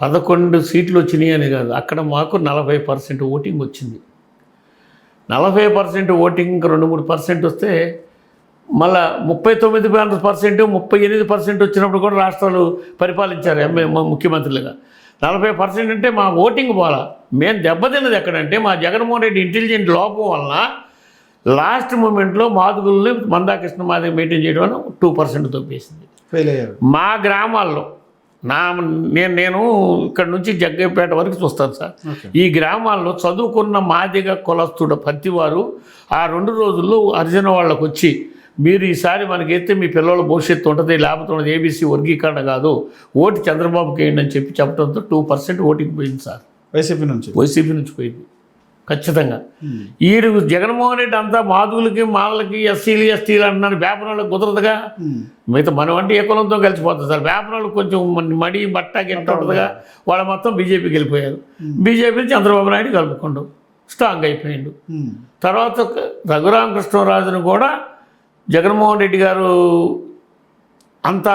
పదకొండు సీట్లు వచ్చినాయి అని కాదు. అక్కడ మాకు నలభై పర్సెంట్ ఓటింగ్ వచ్చింది. నలభై పర్సెంట్ ఓటింగ్ ఇంకా రెండు మూడు పర్సెంట్ వస్తే మళ్ళా ముప్పై తొమ్మిది పర్సెంట్ ముప్పై ఎనిమిది పర్సెంట్ వచ్చినప్పుడు కూడా రాష్ట్రాలు పరిపాలించారు ఎంఏ ముఖ్యమంత్రులుగా. నలభై పర్సెంట్ అంటే మా ఓటింగ్ పోలా. మేము దెబ్బతిన్నది ఎక్కడంటే మా జగన్మోహన్ రెడ్డి ఇంటెలిజెంట్ లోపం వలన లాస్ట్ మూమెంట్లో మాదుగుల్ని మందాకృష్ణ మాదిగ మెయింటైన్ చేయడం వల్ల టూ పర్సెంట్ తప్పేసింది ఫెయిల్ అయ్యారు. మా గ్రామాల్లో నా నేను నేను ఇక్కడ నుంచి జగ్గపేట వరకు చూస్తాను సార్. ఈ గ్రామాల్లో చదువుకున్న మాదిగ కులస్తుడు ప్రతివారు ఆ రెండు రోజుల్లో అర్జున వాళ్ళకు వచ్చి మీరు ఈసారి మనకి ఎత్తే మీ పిల్లల భవిష్యత్తు ఉంటుంది లేకపోతే ఉన్నది ఏబీసీ వర్గీకరణ కాదు ఓటు చంద్రబాబుకి వేయండి అని చెప్పి చెప్పడంతో టూ పర్సెంట్ ఓటింగ్ పోయింది సార్. వైసీపీ నుంచి. వైసీపీ నుంచి పోయింది. ఖచ్చితంగా. ఈడు జగన్మోహన్ రెడ్డి అంతా మాధువులకి మాలలకి ఎస్సీలు ఎస్టీలు అంటున్నారు వేపనాళ్ళకి కుదరదుగా. ఉమ్. మిగతా మనం అంటే ఏ కులంతో కలిసిపోతుంది సార్. వేపనాళ్ళు కొంచెం మడి బట్ట గింట ఉంటుందిగా. వాళ్ళు మొత్తం బీజేపీకి వెళ్ళిపోయారు. బీజేపీ చంద్రబాబు నాయుడు కలుపుకోండు. స్ట్రాంగ్ అయిపోయిండు. తర్వాత రఘురామకృష్ణరాజును కూడా జగన్మోహన్ రెడ్డి గారు అంత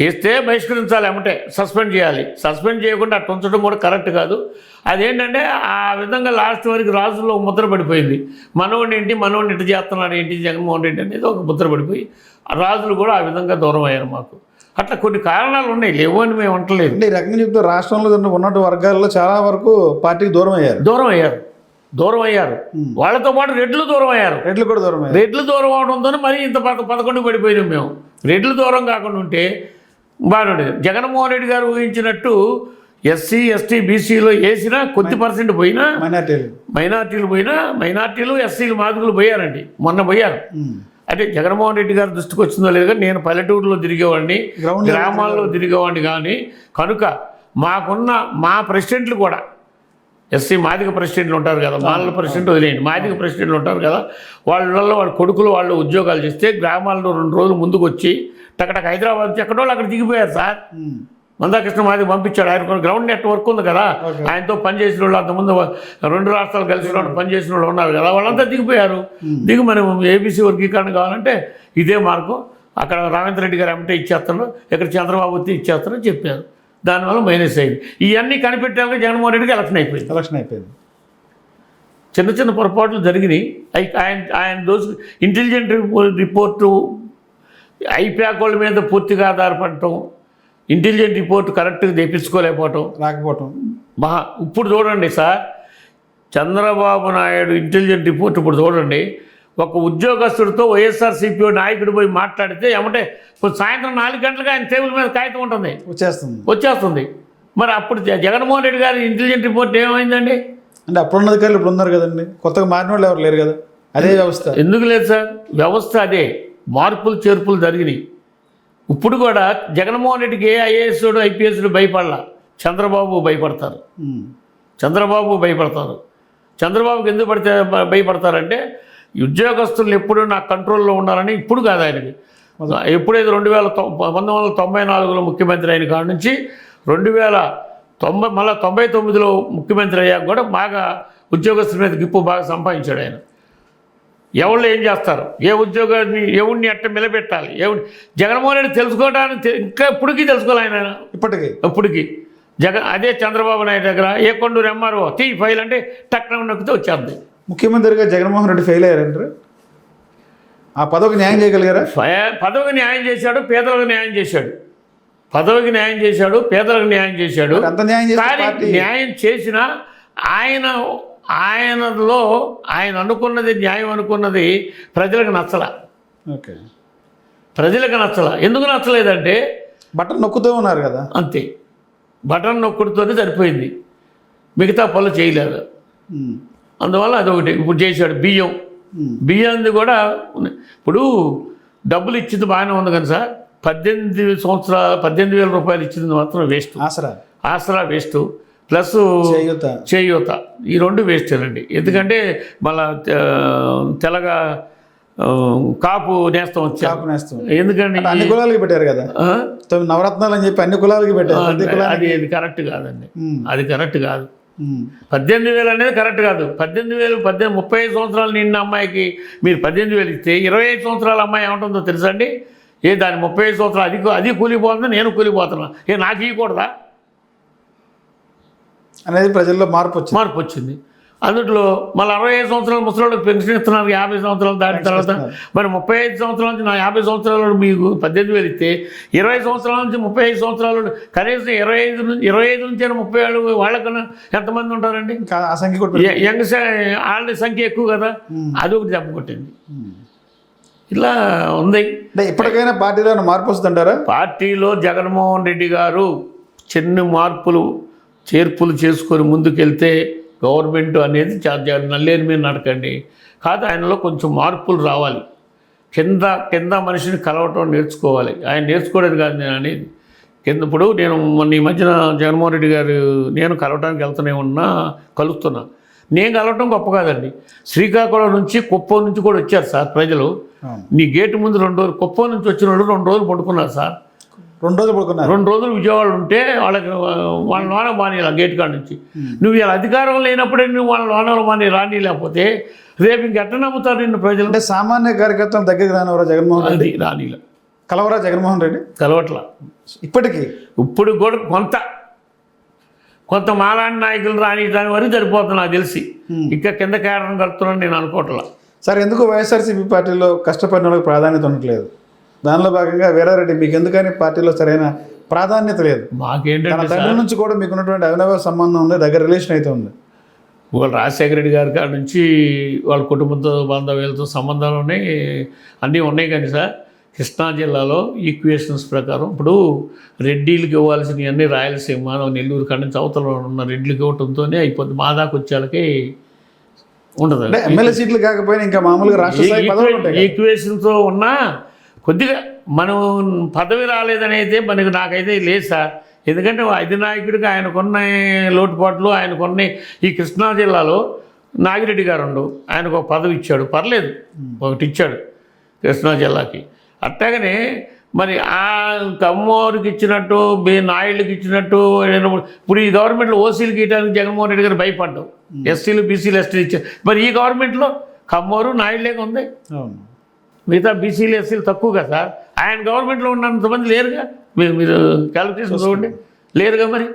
చేస్తే బహిష్కరించాలి ఏమంటే సస్పెండ్ చేయాలి. సస్పెండ్ చేయకుండా అట్లా ఉంచడం కూడా కరెక్ట్ కాదు. అదేంటంటే ఆ విధంగా లాస్ట్ వరకు రాజుల్లో ఒక ముద్ర పడిపోయింది. మనోడిని ఏంటి మనోడిని ఇటు చేస్తున్నాడు ఏంటి జగన్మోహన్ రెడ్డి అనేది ఒక ముద్ర పడిపోయి రాజులు కూడా ఆ విధంగా దూరం అయ్యారు మాకు. అట్లా కొన్ని కారణాలు ఉన్నాయి లేవు అని మేము అంటలేదు. అంటే ఈ రకంగా చెప్తే రాష్ట్రంలో ఉన్న- ఉన్నటువంటి వర్గాల్లో చాలా వరకు పార్టీకి దూరం అయ్యారు. దూరం అయ్యారు. దూరం అయ్యారు. వాళ్ళతో పాటు రెడ్లు దూరం అయ్యారు. రెడ్లు కూడా దూరం అయ్యారు. రెడ్లు దూరం అవడంతో మరి ఇంత పద పదకొండు పడిపోయినాం మేము. రెడ్లు దూరం కాకుండా ఉంటే బాగుండేది జగన్మోహన్ రెడ్డి గారు ఊహించినట్టు ఎస్సీ ఎస్టీ బీసీలో వేసినా కొద్ది పర్సెంట్ పోయినా మైనార్టీలు. మైనార్టీలు పోయినా మైనార్టీలు ఎస్సీలు మాదిగులు పోయారండి. మొన్న పోయారు. అంటే జగన్మోహన్ రెడ్డి గారి దృష్టికి వచ్చిందో లేదో కానీ నేను పల్లెటూరులో తిరిగేవాడిని గ్రామాల్లో తిరిగేవాడిని కానీ కనుక మాకున్న మా ప్రెసిడెంట్లు కూడా ఎస్సీ మాదిగ ప్రెసిడెంట్లు ఉంటారు కదా మాల ప్రెసిడెంట్ వదిలేయండి. మాదిగ ప్రెసిడెంట్లు ఉంటారు కదా వాళ్ళ వాళ్ళ కొడుకులు వాళ్ళు ఉద్యోగాలు చేస్తే గ్రామాల్లో రెండు రోజులు ముందుకు వచ్చి టకటక హైదరాబాద్ నుంచి ఎక్కడో వాళ్ళు అక్కడ దిగిపోయారు సార్. మందాకృష్ణ మాది పంపించాడు. ఆయన గ్రౌండ్ నెట్వర్క్ ఉంది కదా. ఆయనతో పనిచేసిన వాళ్ళు అంతకుముందు రెండు రాష్ట్రాలు కలిసి వాళ్ళు పనిచేసిన వాళ్ళు ఉన్నారు కదా వాళ్ళంతా దిగిపోయారు. దిగి మనం ఏబీసీ వర్గీకరణ కావాలంటే ఇదే మార్గం. అక్కడ రామేంద్ర రెడ్డి గారు ఏమంటే ఇచ్చేస్తాను ఇక్కడ చంద్రబాబు వచ్చి ఇచ్చేస్తారని చెప్పారు. దానివల్ల మైనస్ అయింది. ఇవన్నీ కనిపెట్టాక జగన్మోహన్ రెడ్డికి ఎలక్షన్ అయిపోయింది. ఎలక్షన్ అయిపోయింది. చిన్న చిన్న పొరపాట్లు జరిగినాయి. ఆయన ఆయన దోసు ఇంటెలిజెంట్ రిపోర్టు ఐప్యాక్ వాళ్ళ మీద పూర్తిగా ఆధారపడటం ఇంటెలిజెంట్ రిపోర్ట్ కరెక్ట్గా తెప్పించుకోలేకపోవటం. రాకపోవటం. మహా ఇప్పుడు చూడండి sir Chandrababu Naidu intelligent report ఇప్పుడు చూడండి. ఒక ఉద్యోగస్తుడితో వైఎస్ఆర్సీపీ నాయకుడు పోయి మాట్లాడితే ఏమంటే ఇప్పుడు సాయంత్రం నాలుగు గంటలకు ఆయన టేబుల్ మీద కాగితం ఉంటుంది. వచ్చేస్తుంది. వచ్చేస్తుంది. మరి అప్పుడు జగన్మోహన్ రెడ్డి గారి ఇంటెలిజెంట్ రిపోర్ట్ ఏమైందండి? అంటే అప్పుడున్న అధికారులు ఇప్పుడు ఉన్నారు కదండి. కొత్తగా మారిన వాళ్ళు ఎవరు లేరు కదా. అదే వ్యవస్థ. ఎందుకు లేదు సార్? వ్యవస్థ అదే. మార్పులు చేర్పులు జరిగినాయి. ఇప్పుడు కూడా జగన్మోహన్ రెడ్డికి ఏ ఐఏఎస్డు ఐపీఎస్డు భయపడాల? చంద్రబాబు భయపడతారు. చంద్రబాబు భయపడతారు. చంద్రబాబుకి ఎందుకు పడితే భయపడతారంటే ఉద్యోగస్తులు ఎప్పుడు నా కంట్రోల్లో ఉండాలని ఇప్పుడు కాదు ఆయనకి ఎప్పుడైతే రెండు వేల తొ పంతొమ్మిది వందల తొంభై నాలుగులో ముఖ్యమంత్రి అయిన కాడ నుంచి రెండు వేల తొంభై మళ్ళీ తొంభై తొమ్మిదిలో ముఖ్యమంత్రి అయ్యాక కూడా బాగా ఉద్యోగస్తుల మీద గిప్పు బాగా సంపాదించాడు ఆయన. ఎవళ్ళు ఏం చేస్తారు? ఏ ఉద్యోగాన్ని ఎవరిని ఎట్ట నిలబెట్టాలి? ఎవరి జగన్మోహన్ రెడ్డి తెలుసుకోవడానికి ఇంకా ఇప్పటికీ తెలుసుకోవాలి ఆయన. ఇప్పటికీ. ఇప్పటికి. జగన్ అదే చంద్రబాబు నాయుడు దగ్గర ఏ కొండూరు ఎంఆర్ఓ తీ ఫైల్ అంటే టక్కున నొక్కితే వచ్చేద్ది. ముఖ్యమంత్రిగా జగన్మోహన్ రెడ్డి ఫెయిల్ అయ్యారంటారు? ఆ పదవికి న్యాయం చేయగలిగారా? పదవికి న్యాయం చేశాడు పేదలకు న్యాయం చేశాడు. పదవికి న్యాయం చేశాడు పేదలకు న్యాయం చేశాడు. న్యాయం కానీ చేసిన ఆయన ఆయనలో ఆయన అనుకున్నది న్యాయం అనుకున్నది ప్రజలకు నచ్చల. ఓకే. ప్రజలకు నచ్చల. ఎందుకు నచ్చలేదంటే బట్టలు నొక్కుతూ ఉన్నారు కదా. అంతే. బటన్ నొక్కుడుతోనే సరిపోయింది. మిగతా పనులు చేయలేదు. అందువల్ల అదొకటి. ఇప్పుడు చేశాడు బియ్యం. బియ్యంది కూడా. ఇప్పుడు డబ్బులు ఇచ్చింది బాగానే ఉంది కానీ సార్ పద్దెనిమిది సంవత్సరాలు పద్దెనిమిది వేల రూపాయలు ఇచ్చింది మాత్రం waste. Aasara. Aasara waste. Plus Cheyutha. ఈ రెండు వేస్టేనండి ఎందుకంటే మళ్ళా తెలగా ఆ, కాపు నేస్తం వచ్చా కాపు నేస్తం. ఎందుకండి అంటే అన్ని కులాలకి పెట్టారు కదా? నవరత్నాలు అని చెప్పి అన్ని కులాలకి పెట్టారు. అది అది కరెక్ట్ కాదండి. అది కరెక్ట్ కాదు. పద్దెనిమిది వేలు అనేది కరెక్ట్ కాదు. పద్దెనిమిది వేలు పద్దెనిమిది ముప్పై ఐదు సంవత్సరాలు నిన్న అమ్మాయికి మీరు పద్దెనిమిది వేలు ఇస్తే ఇరవై ఐదు సంవత్సరాల అమ్మాయి ఏముంటుందో తెలుసండి ఏ దాని ముప్పై ఐదు సంవత్సరాలు అది అది కూలిపోతుంది నేను కూలిపోతున్నా. ఏ నాకు ఇవ్వకూడదా అనేది ప్రజల్లో మార్పు వచ్చింది. మార్పు వచ్చింది. అందులో మళ్ళీ అరవై ఐదు సంవత్సరాల ముసలికి పెన్షన్ ఇస్తున్నారు యాభై సంవత్సరాలు దాటిన తర్వాత మరి ముప్పై ఐదు సంవత్సరాల నుంచి నా యాభై సంవత్సరాలు మీకు పద్దెనిమిది వేలు ఇస్తే ఇరవై సంవత్సరాల నుంచి ముప్పై ఐదు సంవత్సరాలు కనీసం ఇరవై ఐదు నుంచి ఇరవై ఐదు నుంచి ముప్పై ఏడు వాళ్ళకన్నా ఎంతమంది ఉంటారండి? యంగ్ వాళ్ళ సంఖ్య ఎక్కువ కదా. అది ఒకటి దెబ్బ కొట్టింది. ఇలా ఉంది. అంటే ఇప్పటికైనా పార్టీలో మార్పు వస్తుందంటారా? పార్టీలో జగన్మోహన్ రెడ్డి గారు చిన్న మార్పులు చేర్పులు చేసుకొని ముందుకెళ్తే గవర్నమెంట్ అనేది నల్లేరు మీద నడకండి. కాదు ఆయనలో కొంచెం మార్పులు రావాలి. కింద కింద మనిషిని కలవటం నేర్చుకోవాలి. ఆయన నేర్చుకోవడం కాదు నేను అనేది. కింద ఇప్పుడు నేను మొన్న ఈ మధ్యన జగన్మోహన్ రెడ్డి గారు నేను కలవటానికి వెళ్తూనే ఉన్నా కలుస్తున్నా. నేను కలవటం గొప్ప కాదండి. శ్రీకాకుళం నుంచి కుప్పం నుంచి కూడా వచ్చారు సార్ ప్రజలు. నీ గేటు ముందు రెండు రోజులు కుప్పం నుంచి వచ్చిన వాళ్ళు రెండు రోజులు పడుకున్నారు సార్. రెండు రోజులు పడుకున్నారు. రెండు రోజులు విజయవాడ ఉంటే వాళ్ళకి వాళ్ళ లోన మానేయాలి గేట్ కాడ నుంచి. నువ్వు ఇలా అధికారం లేనప్పుడే నువ్వు వాళ్ళ లోన మాని రాని లేకపోతే రేపు ఇంకెట్ట నమ్ముతారు నిన్ను ప్రజలు? అంటే సామాన్య కార్యకర్తలు దగ్గరికి రానివరా జగన్మోహన్ రెడ్డి? రానిలా. కలవరా జగన్మోహన్ రెడ్డి? కలవట్లా. ఇప్పటికీ? ఇప్పుడు కూడా కొంత కొంత మాలాంటి నాయకులు రాని దాని వరకు సరిపోతుంది నాకు తెలిసి. ఇంకా కింద కేడరం కడుతున్నాను నేను అనుకోవట్లా. సార్ ఎందుకు వైఎస్ఆర్సీపీ పార్టీలో కష్టపడిన వాళ్ళకి ప్రాధాన్యత ఉండట్లేదు? దానిలో భాగంగా వీరారెడ్డి మీకు ఎందుకని పార్టీలో సరైన ప్రాధాన్యత లేదు? మాకేంటంటే తండ్రి నుంచి కూడా మీకు ఉన్నటువంటి అవినవ సంబంధం ఉంది దగ్గర రిలేషన్ అయితే ఉంది. వాళ్ళ రాజశేఖర రెడ్డి గారి కాడ నుంచి వాళ్ళ కుటుంబంతో బాంధవ్యాలతో సంబంధాలు ఉన్నాయి అన్నీ ఉన్నాయి కానీ సార్ కృష్ణా జిల్లాలో ఈక్వేషన్స్ ప్రకారం ఇప్పుడు రెడ్డిలకి ఇవ్వాల్సినవి అన్నీ రాయలసీమ నెల్లూరు కాడ నుంచి అవతల ఉన్న రెడ్లకి ఇవ్వటంతోనే అయిపోద్ది. మా దాకా వచ్చేళ్ళకి ఉండదు. ఎమ్మెల్యే సీట్లు కాకపోయినా ఇంకా మామూలుగా రాష్ట్ర. ఈక్వేషన్తో ఉన్న కొద్దిగా మనం పదవి రాలేదని అయితే మనకు నాకైతే లేదు సార్. ఎందుకంటే అధినాయకుడికి ఆయనకున్న లోటుపాట్లు ఆయనకున్న ఈ కృష్ణా జిల్లాలో నాగిరెడ్డి గారు ఉండు ఆయనకు ఒక పదవి ఇచ్చాడు. పర్లేదు ఒకటి ఇచ్చాడు కృష్ణా జిల్లాకి. అట్లాగనే మరి ఆ కమ్మోరికి ఇచ్చినట్టు బి నాయుళ్ళకి ఇచ్చినట్టు ఇప్పుడు ఈ గవర్నమెంట్లో ఓసీలకి ఇవ్వడానికి జగన్మోహన్ రెడ్డి గారు భయపడ్డావు. ఎస్సీలు బీసీలు ఎస్టీలు ఇచ్చారు. మరి ఈ గవర్నమెంట్లో కమ్మోరు నాయుళ్ళేగా ఉంది. మిగతా బీసీలు ఎస్సీలు తక్కువ కదా. సార్ ఆయన గవర్నమెంట్లో ఉన్నంతమంది లేరుగా? మీరు మీరు క్యాలిక్యులేషన్ చూడండి. లేరుగా మరి?